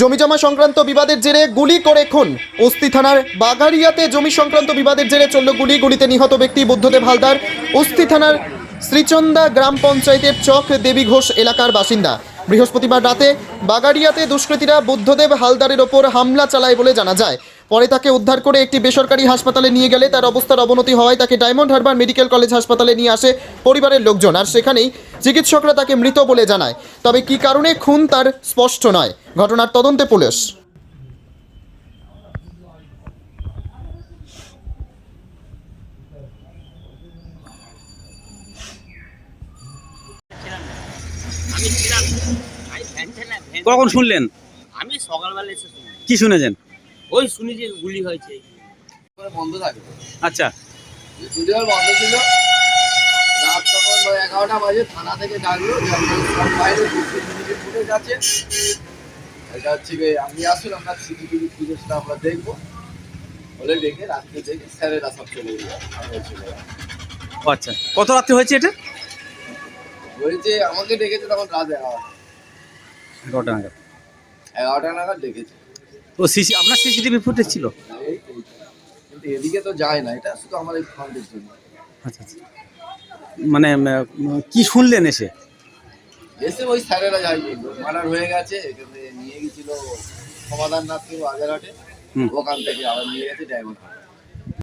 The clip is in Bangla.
জমিজমা সংক্রান্ত বিবাদের জেরে গুলি করে খুন। উস্তি থানার বাগারিয়াতে জমি সংক্রান্ত বিবাদের জেরে চলল গুলি। গুলিতে নিহত ব্যক্তি বুদ্ধদেব হালদার। উস্তি থানার শ্রীচন্দা গ্রাম পঞ্চায়েতের চক দেবী ঘোষ এলাকার বাসিন্দা। বৃহস্পতিবার রাতে বাগারিয়াতে দুষ্কৃতীরা বুদ্ধদেব হালদারের ওপর হামলা চালায় বলে জানা যায়। পরে তাকে উদ্ধার করে একটি বেসরকারি হাসপাতালে নিয়ে গেলে তার অবস্থার অবনতি হওয়ায় তাকে ডায়মন্ড হারবার মেডিকেল কলেজ হাসপাতালে নিয়ে আসে পরিবারের লোকজন। আর সেখানেই চিকিৎসকরা তাকে মৃত বলে জানায়। তবে কী কারণে খুন তার স্পষ্ট নয়। ঘটনার তদন্তে পুলিশ। কখন শুনলেন? আমি সকালবেলা এসে কি শুনেছেন? ওই শুনি যে গুলি হয়েছে। বন্ধ থাকে। আচ্ছা। বন্ধ ছিল। এগারোটা বাজে থানা থেকে ডাকলো বাইরে ফুটেজ আছে। এটা হচ্ছে আপনি আসুন আমরা সিসিটিভি ফুটেজটা আমরা দেখব। বলে ডেকে রাত্রে দেখে স্যারেরা সব চলে গেল আমরা চলে গেলাম। ও আচ্ছা কত রাত্রে হয়েছে এটা? বলছে আমাকে ডেকেছে তখন রাত এগারোটা। এগারোটা নাগাদ। এগারোটা নাগাদ ডেকেছে। তো সিসি আপনার সিসিটিভি ফুটেজ ছিল। কিন্তু এদিকে তো যায় না এটা শুধু আমার এই ফ্রন্টের জন্য। আচ্ছা আচ্ছা। মানে কি শুনলেন এসে? এসে ওই স্যারেরা যাই মার্ডার হয়ে গেছে নিয়ে গেছিল সমাধান নাথ কেউ আগের হাটে ওখান থেকে আবার নিয়ে গেছে হারবার